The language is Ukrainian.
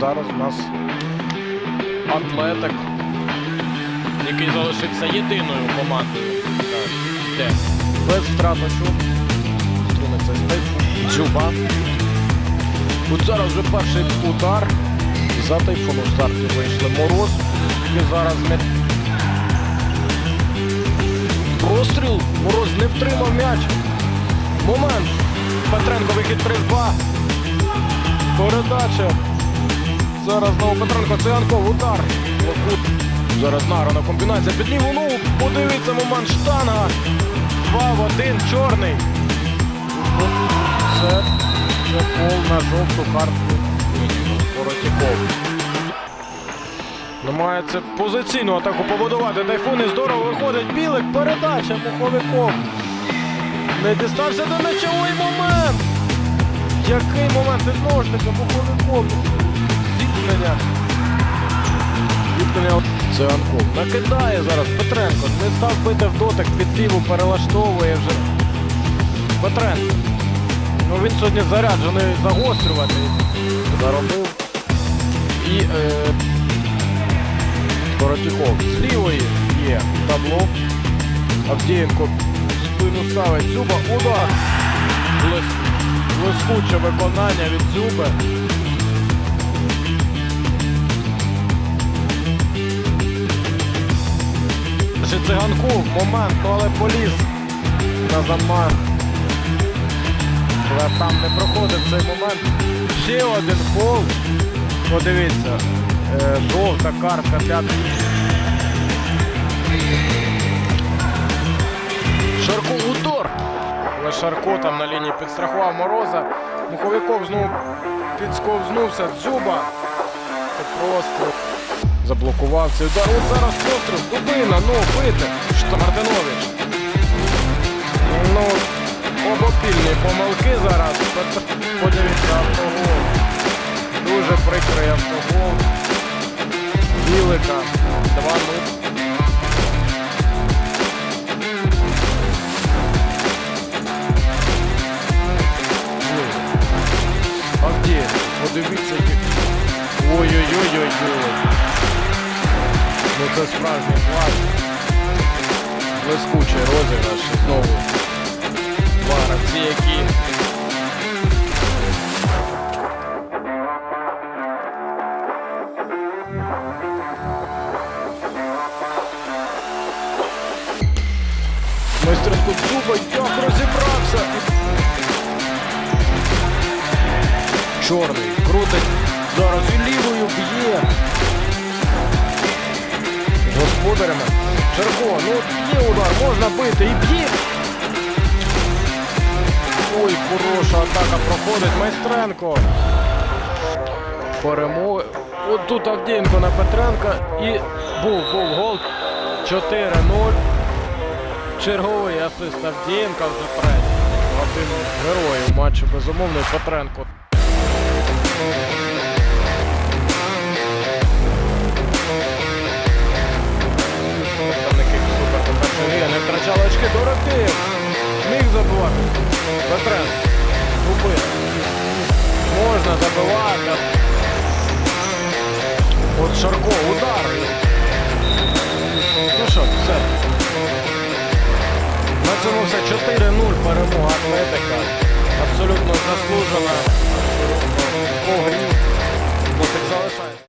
зараз у нас атлетик, який залишився єдиною командою. Де? Без втрат очок. Струнеться з Дзюба. От зараз вже перший удар. За тайфуну старті вийшли Мороз. І зараз не... Простріл. Мороз не втримав м'яч. Момент. Петренко вихід 3-2. Передача. Зараз знову Петренко. Циганков. Удар. Зараз награна комбінація під ногу. Подивіться момент штанга. 2 в 1. Чорний. Це, пол на жовту картку. Воротіков. Намагається позиційну атаку побудувати. Тайфуни здорово виходить. Білик. Передача муховиком. Не дістався до м'ячовий момент. Який момент? І знову ж таки муховиком. Зіткнення. Зіткнення. Циганков. Накидає зараз Петренко. Не став бити в дотик під ліву, перелаштовує вже. Петренко. Ну він сьогодні заряджений загострювати. Заробив. І е, Коротюков. З лівої є табло. Авдієнко спину ставить. Зуба. Удар. Блискуче виконання від Зуби. Ще циганку момент, ну але поліз на замах. Але там не проходить цей момент. Ще один фол. Подивіться. Е, жовта картка п'ята. Шарко удар. Але Шарко там на лінії підстрахував Мороза. Муховиков знову підсковзнувся. Дзюба. Це просто заблокував цей удар. От зараз постріл. Дубина, ну, бити. Що Мартинович. Ну, обопільні помилки зараз. Подивіться автогол. Дуже прикрий автогол. Білика. 2-0. А где? Подивіться. які- Ой-ой-ой-ой-ой. Ну це справжній клас. Блискучий розіграш. Знову. Два гравці, які Майстерську Дзюба, як розібрався. Чорний крутить. Зараз і лівою б'є. Господарями. Черко, ну от є удар, можна бити і б'є. Ой, хороша атака проходить. Майстренко. Перемоги. От тут Авдієнко на Петренка і був, був гол 4-0. Черговий асист Авдієнка вже третій. Один героїв матчу безумовний Петренко. Петренко. Зубин. Можна добивати. От Шарко удар. Ну що, все. На цьому все 4-0. Перемога Атлетика. Абсолютно заслужена.